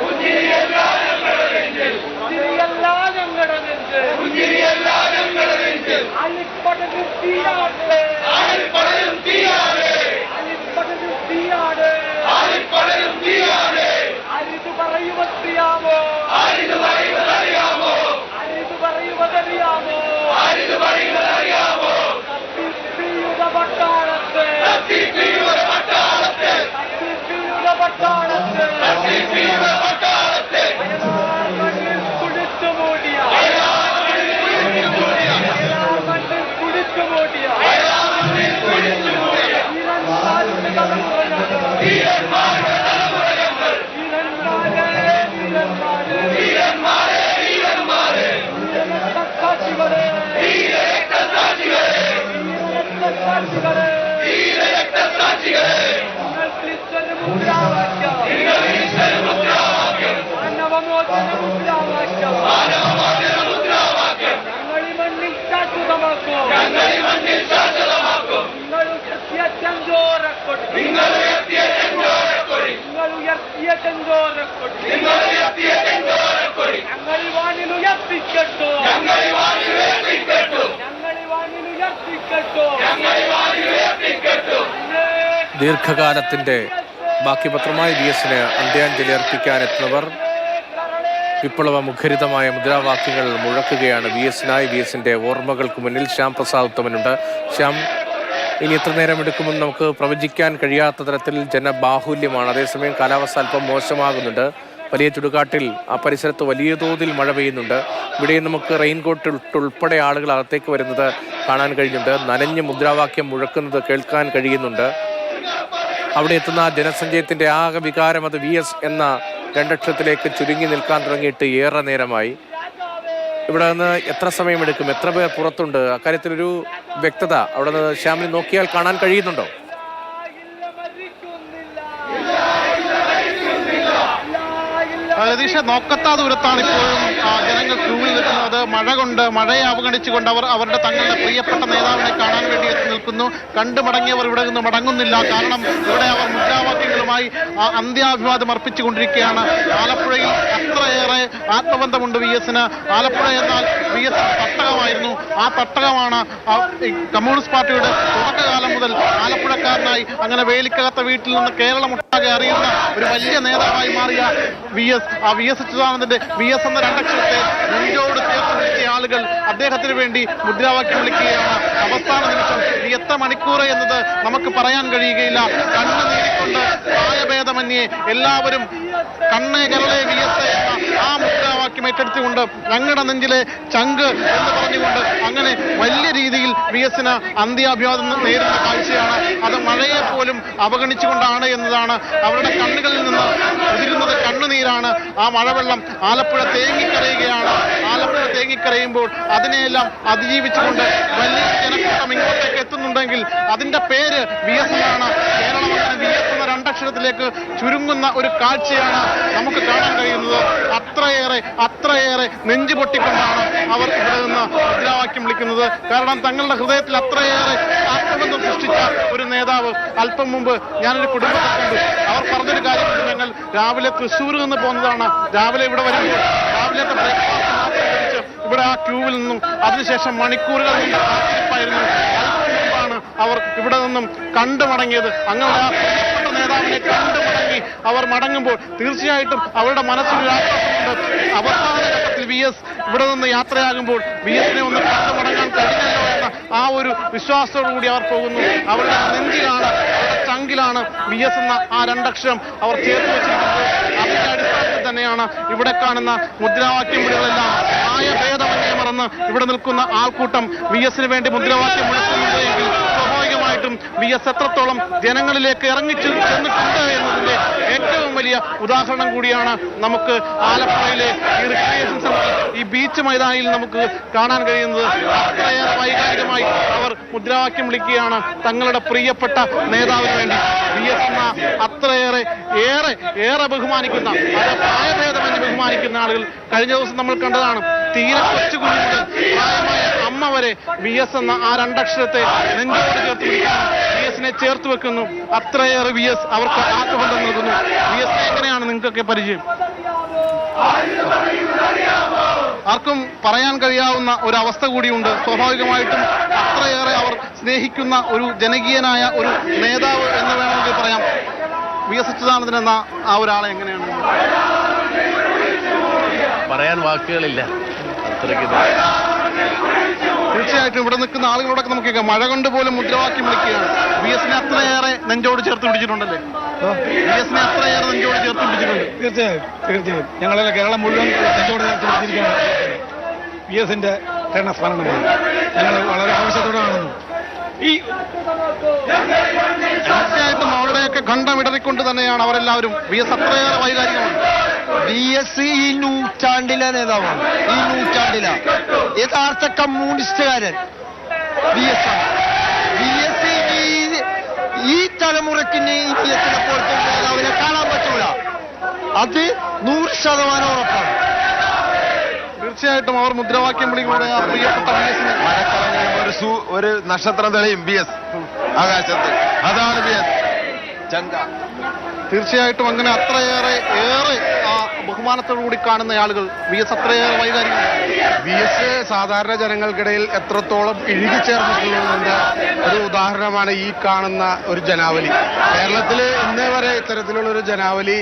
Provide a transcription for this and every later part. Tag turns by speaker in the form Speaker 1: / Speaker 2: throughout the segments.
Speaker 1: പുഞ്ചിരിയെല്ലാം ഞങ്ങളുടെ നെഞ്ച്. പുഞ്ചിരിയെല്ലാം ഞങ്ങളുടെ നെഞ്ച്. അലിപ്പടരും തീയാട് അലിപ്പടരും തീയാട് Assim viva a
Speaker 2: ദീർഘകാലത്തിന്റെ ബാക്കി പത്രമായ ബി എസിന് അന്ത്യാഞ്ജലി അർപ്പിക്കാനെത്തുന്നവർ വിപ്ലവ മുഖരിതമായ മുദ്രാവാക്യങ്ങൾ മുഴക്കുകയാണ് വി എസിനായി വി എസിന്റെ ഓർമ്മകൾക്ക് മുന്നിൽ ശ്യാം പ്രസാദ് ഉത്തമനുണ്ട്. ശ്യാം ഇനി എത്ര നേരം എടുക്കുമെന്ന് നമുക്ക് പ്രവചിക്കാൻ കഴിയാത്ത തരത്തിൽ ജനബാഹുല്യമാണ്. അതേസമയം കാലാവസ്ഥ അല്പം മോശമാകുന്നുണ്ട്. വലിയ ചുടുകാട്ടിൽ ആ പരിസരത്ത് വലിയ തോതിൽ മഴ പെയ്യുന്നുണ്ട്. ഇവിടെ നമുക്ക് റെയിൻകോട്ട് ഉൾപ്പെടെ ആളുകൾ അകത്തേക്ക് വരുന്നത് കാണാൻ കഴിയുന്നുണ്ട് നനഞ്ഞ് മുദ്രാവാക്യം മുഴക്കുന്നത് കേൾക്കാൻ കഴിയുന്നുണ്ട്. അവിടെ എത്തുന്ന ജനസഞ്ചയത്തിന്റെ ആകെ വികാരം അത് വി എസ് എന്ന രണ്ടക്ഷരത്തിലേക്ക് ചുരുങ്ങി നിൽക്കാൻ തുടങ്ങിയിട്ട് ഏറെ നേരമായി. ഇവിടെ നിന്ന് എത്ര സമയമെടുക്കും എത്ര പേർ പുറത്തുണ്ട്? അക്കാര്യത്തിലൊരു വ്യക്തത അവിടെ നിന്ന് ശ്യാമിന് നോക്കിയാൽ കാണാൻ കഴിയുന്നുണ്ടോ?
Speaker 3: രതീഷ നോക്കത്താ ദൂരത്താണ് ഇപ്പോഴും ജനങ്ങൾ ക്യൂവിൽ നിൽക്കുന്നത്. മഴ കൊണ്ട് മഴയെ അവഗണിച്ചുകൊണ്ട് അവർ അവരുടെ തങ്ങളുടെ പ്രിയപ്പെട്ട നേതാവിനെ കാണാൻ വേണ്ടി എത്തി നിൽക്കുന്നു. കണ്ടു മടങ്ങിയവർ ഇവിടെ നിന്ന് മടങ്ങുന്നില്ല. കാരണം ഇവിടെ അവർ മുദ്രാവാക്യങ്ങളുമായി അന്ത്യാഭിവാദം അർപ്പിച്ചുകൊണ്ടിരിക്കുകയാണ്. ആലപ്പുഴയിൽ അത്രയേറെ ആത്മബന്ധമുണ്ട് വി എസിന് ആലപ്പുഴ എന്നാൽ വി എസ് തട്ടകമായിരുന്നു. ആ തട്ടകമാണ് കമ്മ്യൂണിസ്റ്റ് പാർട്ടിയുടെ തുടക്കകാലം മുതൽ ആലപ്പുഴക്കാരനായി അങ്ങനെ വേലിക്കകത്ത വീട്ടിൽ നിന്ന് കേരളം കേരളമൊട്ടാകെ അറിയുന്ന ഒരു വലിയ നേതാവായി മാറിയ വി എസ് ആ വി എസ് അച്യുതാനന്ദന്റെ വി എസ് എന്ന രണ്ടക്ഷരത്തെ നെഞ്ചോട് ചേർത്ത് ആളുകൾ അദ്ദേഹത്തിന് വേണ്ടി മുദ്രാവാക്യം വിളിക്കുകയാണ്. അവസാന നിമിഷം എത്ര മണിക്കൂർ എന്നത് നമുക്ക് പറയാൻ കഴിയുകയില്ല. കണ്ണു നീരിക്കൊണ്ട് പ്രായഭേദമന്യേ എല്ലാവരും കണ്ണേ കരളെ വി എസ് എന്ന ആ മുദ്രാവാക്യം ഏറ്റെടുത്തുകൊണ്ട് ഞങ്ങളുടെ നെഞ്ചിലെ ചങ്ക് എന്ന് പറഞ്ഞുകൊണ്ട് അങ്ങനെ വലിയ രീതിയിൽ വി എസിന് അന്ത്യാഭിവാദം നേരിടുന്ന കാഴ്ചയാണ്. അത് മഴയെ പോലും അവഗണിച്ചുകൊണ്ടാണ് എന്നതാണ് അവരുടെ കണ്ണുകളിൽ നിന്ന് ഉതിരുന്നത് കണ്ണുനീരാണ്. ആ മഴവെള്ളം ആലപ്പുഴ തേങ്ങിക്കറിയുകയാണ് ആലപ്പുഴ തേങ്ങിക്കറിയുമ്പോൾ അതിനെയെല്ലാം അതിജീവിച്ചുകൊണ്ട് വലിയ ജനക്കൂട്ടം ഇങ്ങോട്ടേക്ക് എത്തുന്നുണ്ടെങ്കിൽ അതിന്റെ പേര് വി എസ് എന്നാണ് കേരളം വി എസ് എന്ന രണ്ടക്ഷരത്തിലേക്ക് ചുരുങ്ങുന്ന ഒരു കാഴ്ചയാണ് നമുക്ക് കാണാൻ കഴിയുന്നത്. അത്രയേറെ അത്രയേറെ നെഞ്ചു പൊട്ടിക്കൊണ്ടാണ് അവർ ഇവിടെ നിന്ന് മുദ്രാവാക്യം വിളിക്കുന്നത്. കാരണം തങ്ങളുടെ ഹൃദയത്തിൽ അത്രയേറെ ആത്മബന്ധം സൃഷ്ടിച്ച ഒരു നേതാവ് അല്പം മുമ്പ് ഞാനൊരു കുടുംബത്തെ കണ്ടു അവർ പറഞ്ഞൊരു കാര്യം ഞങ്ങൾ രാവിലെ തൃശ്ശൂരിൽ നിന്ന് പോകുന്നതാണ്. രാവിലെ ഇവിടെ വരുമ്പോൾ രാവിലത്തെ ബ്രേക്ക്ഫാസ്റ്റ് ഇവിടെ ആ ക്യൂവിൽ നിന്നും അതിനുശേഷം മണിക്കൂറുകൾ മുമ്പാണ് അവർ ഇവിടെ നിന്നും കണ്ടു മടങ്ങിയത് അങ്ങനെ നേതാവിനെ കണ്ടു അവർ മടങ്ങുമ്പോൾ തീർച്ചയായിട്ടും അവരുടെ മനസ്സിലൊരു ആശ്വാസമുണ്ട് അവസാന ഘട്ടത്തിൽ വി എസ് ഇവിടെ നിന്ന് യാത്രയാകുമ്പോൾ വി എസിനെ ഒന്ന് കണ്ടു മടങ്ങാൻ കഴിഞ്ഞല്ലോ എന്ന ആ ഒരു വിശ്വാസത്തോടു കൂടി അവർ പോകുന്നു. അവരുടെ നെഞ്ചിലാണ് അവരുടെ ചങ്കിലാണ് വി എസ് എന്ന ആ രണ്ടക്ഷരം അവർ ചേർത്ത് വെച്ചിരിക്കുന്നത്. അതിന്റെ അടിസ്ഥാനത്തിൽ തന്നെയാണ് ഇവിടെ കാണുന്ന മുദ്രാവാക്യം വിളികളെല്ലാം. ആയ ഭേദമന്യേ മറന്ന് ഇവിടെ നിൽക്കുന്ന ആൾക്കൂട്ടം വി എസിന് വേണ്ടി മുദ്രാവാക്യം വിളിക്കുന്നുണ്ടെങ്കിൽ സ്വാഭാവികമായിട്ടും വി എസ് എത്രത്തോളം ജനങ്ങളിലേക്ക് ഇറങ്ങി ചെന്നിട്ടുണ്ട് വലിയ ഉദാഹരണം കൂടിയാണ് നമുക്ക് ആലപ്പുഴയിലെ ഈ റിക്രിയേഷൻ സെന്റർ. ഈ ബീച്ച് മൈതാനിയിൽ നമുക്ക് കാണാൻ കഴിയുന്നത് വൈകാരികമായി അവർ മുദ്രാവാക്യം വിളിക്കുകയാണ്. തങ്ങളുടെ പ്രിയപ്പെട്ട നേതാവിന് വേണ്ടി. ബി എസ് എന്ന അത്രയേറെ ഏറെ ഏറെ ബഹുമാനിക്കുന്ന അത് പ്രായഭേദമന്യേ ബഹുമാനിക്കുന്ന ആളുകൾ കഴിഞ്ഞ ദിവസം നമ്മൾ കണ്ടതാണ്. തീരെ കൊച്ചു കുഞ്ഞു പ്രായമായ അമ്മ വരെ ബി എസ് എന്ന ആ രണ്ടക്ഷരത്തെ നെഞ്ചോട് ചേർത്ത് എസിനെ ചേർത്ത് വെക്കുന്നു. അത്രയേറെ വി എസ് അവർക്ക് ആത്മബന്ധം നൽകുന്നു വി എസ് എങ്ങനെയാണ് നിങ്ങൾക്കൊക്കെ പരിചയം? ആർക്കും പറയാൻ കഴിയാവുന്ന ഒരു അവസ്ഥ കൂടിയുണ്ട്. സ്വാഭാവികമായിട്ടും അത്രയേറെ അവർ സ്നേഹിക്കുന്ന ഒരു ജനകീയനായ ഒരു നേതാവ് എന്ന് വേണമെങ്കിൽ പറയാം. വി എസ് അച്യുതാനന്ദൻ എന്ന ആ ഒരാളെ എങ്ങനെയാണ്?
Speaker 4: പറയാൻ വാക്കുകളില്ല. അത്രയ്ക്ക്
Speaker 3: തീർച്ചയായിട്ടും ഇവിടെ നിൽക്കുന്ന ആളുകളോടൊക്കെ നമുക്ക് കേൾക്കാം. മഴ കൊണ്ട് പോലും മുദ്രാവാക്യം വിളിക്കുകയാണ്. ബി എസിനെ അത്രയേറെ നെഞ്ചോട് ചേർത്ത് പിടിച്ചിട്ടുണ്ടല്ലേ? ബി എസിനെ അത്രയേറെ നെഞ്ചോട് ചേർത്ത് പിടിച്ചിട്ടുണ്ട്.
Speaker 5: തീർച്ചയായും തീർച്ചയായും. ഞങ്ങളെ കേരളം മുഴുവൻ നെഞ്ചോട് ചേർത്ത് പിടിച്ചിരിക്കുകയാണ്. ബി എസിന്റെ ഭരണസ്മരണമാണ് ഞങ്ങൾ വളരെ ആവശ്യത്തോടെ കാണുന്നു. ഈ
Speaker 3: തീർച്ചയായിട്ടും അവരുടെയൊക്കെ ഖണ്ഡം ഇടറിക്കൊണ്ട് തന്നെയാണ് അവരെല്ലാവരും. ബി എസ് അത്രയേറെ വൈകാരികമാണ്.
Speaker 6: ബി എസ് ഈ നൂറ്റാണ്ടിലെ നേതാവാണ്. ഈ നൂറ്റാണ്ടിലെ. യഥാർത്ഥ കമ്മ്യൂണിസ്റ്റുകാരൻ ബി എസ് ആണ്. ബി എസ് ഈ തലമുറയ്ക്ക് ഇനി ഈ ബി എസിനെ പോലത്തെ നേതാവിനെ കാണാൻ പറ്റൂല. അത് നൂറ് ശതമാനം ഉറപ്പാണ്.
Speaker 3: തീർച്ചയായിട്ടും അവർ മുദ്രാവാക്യം വിളിക്കൂടെ ആ പ്രിയപ്പെട്ട എസിനെ
Speaker 6: ഒരു സു ഒരു നക്ഷത്രം തെളിയും ബി എസ്. ആകാശത്ത്. അതാണ് ബി എസ്. ചങ്ക.
Speaker 3: തീർച്ചയായിട്ടും അങ്ങനെ അത്രയേറെ ഏറെ ആ ബഹുമാനത്തോടു കൂടി കാണുന്ന ആളുകൾ വി എസ് അത്രയേറെ വൈകാരിക
Speaker 7: വി എസ് സാധാരണ ജനങ്ങൾക്കിടയിൽ എത്രത്തോളം ഇഴുകിച്ചേർന്നിട്ടുള്ളതിന്റെ ഒരു ഉദാഹരണമാണ് ഈ കാണുന്ന ഒരു ജനാവലി. കേരളത്തിൽ ഇന്നേ വരെ ഇത്തരത്തിലുള്ള ഒരു ജനാവലി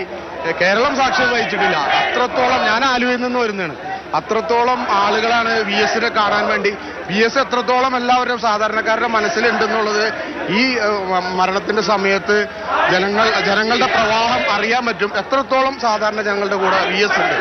Speaker 7: കേരളം സാക്ഷ്യം വഹിച്ചിട്ടില്ല. അത്രത്തോളം ഞാൻ ആലുവയിൽ നിന്ന് വരുന്നതാണ്. അത്രത്തോളം ആളുകളാണ് വി എസിനെ കാണാൻ വേണ്ടി. വി എസ് എത്രത്തോളം എല്ലാവരും സാധാരണക്കാരുടെ മനസ്സിലുണ്ടെന്നുള്ളത് ഈ മരണത്തിന്റെ സമയത്ത് ജനങ്ങൾ ജനങ്ങളുടെ പ്രവാഹം അറിയാൻ പറ്റും. എത്രത്തോളം സാധാരണ ജനങ്ങളുടെ കൂടെ വി എസ് ഉണ്ട്.